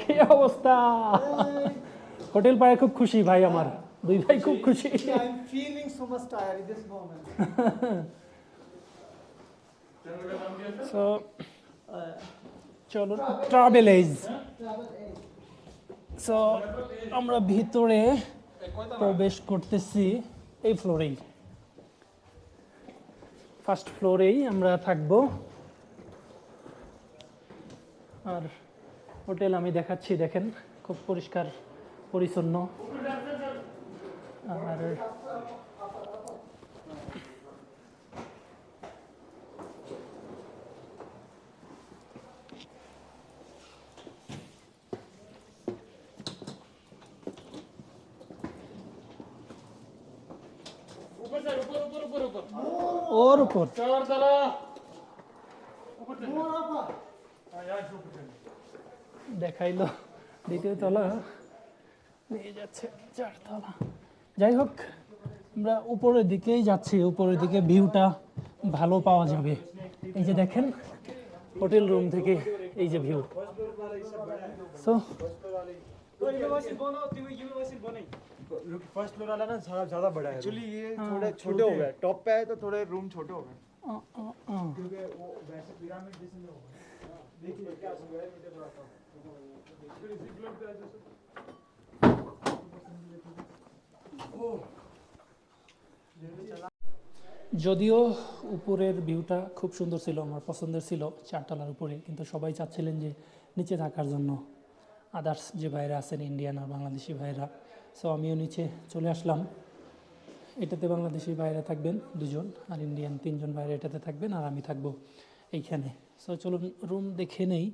কি অবস্থা? হোটেল পায়ে খুব খুশি ভাই আমার। দুই ভাই খুব খুশি। Yeah, I'm feeling so much tired in this moment. So চলো ট্রাভেল এজ সো আমরা ভিতরে প্রবেশ করতেছি এই ফ্লোরেই ফার্স্ট ফ্লোরেই আমরা থাকব। আর হোটেল আমি দেখাচ্ছি দেখেন খুব পরিষ্কার পরিচ্ছন্ন। আর ওর উপর। দেখাইলো দ্বিতীয় তলা নিয়ে যাচ্ছে চারতলা যাই হোক আমরা উপরের দিকেই যাচ্ছি উপরের দিকে ভিউটা ভালো পাওয়া যাবে এই যে দেখেন হোটেল রুম থেকে এই যে ভিউ সো फर्स्ट फ्लोर वाला ना सारा ज्यादा बड़ा है एक्चुअली ये थोड़े छोटे हो गए टॉप पे आए तो थोड़े रूम छोटे हो गए क्योंकि वो वैसे पिरामिड जैसे नहीं हो गए যদিও উপরের ভিউটা খুব সুন্দর ছিল, আমার পছন্দের ছিল চারতলার উপরে, কিন্তু সবাই চাচ্ছিলেন যে নিচে থাকার জন্য। আদার্স যে ভাইরা আছেন ইন্ডিয়ান আর বাংলাদেশি ভাইরা সো আমিও নিচে চলে আসলাম। এটাতে বাংলাদেশি ভাইরা থাকবেন দুজন, আর ইন্ডিয়ান তিনজন ভাইরা এটাতে থাকবেন, আর আমি থাকব এইখানে। সো চলুন রুম দেখে নেই।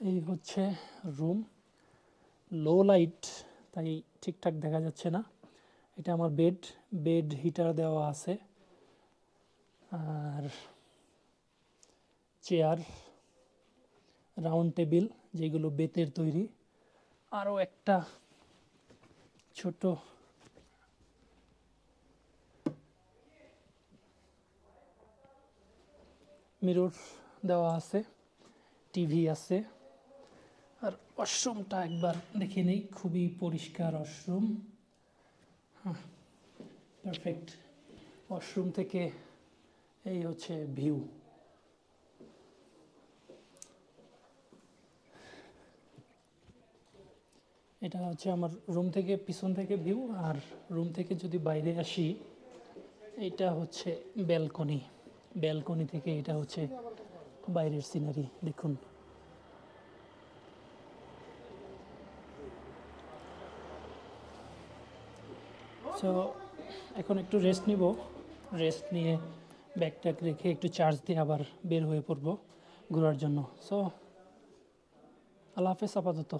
এই হচ্ছে রুম লো লাইট তাই ঠিকঠাক দেখা যাচ্ছে না। এটা আমার বেড বেড হিটার দেওয়া আছে। আর চেয়ার রাউন্ড টেবিল যেগুলো বেতের তৈরি। আরও একটা ছোট মিরর দেওয়া আছে টিভি আছে। আর ওয়াশরুমটা একবার দেখে নেই, খুবই পরিষ্কার ওয়াশরুম পারফেক্ট ওয়াশরুম থেকে এই হচ্ছে ভিউ এটা হচ্ছে আমার রুম থেকে, পিছন থেকে ভিউ আর রুম থেকে যদি বাইরে আসি এটা হচ্ছে ব্যালকনি ব্যালকনি থেকে এটা হচ্ছে বাইরের সিনারি, দেখুন। এখন একটু রেস্ট নিব। রেস্ট নিয়ে ব্যাগট্যাগ রেখে একটু চার্জ দিয়ে আবার বের হয়ে পড়ব ঘোরার জন্য। সো আল্লাহ হাফেজ, আপাতত।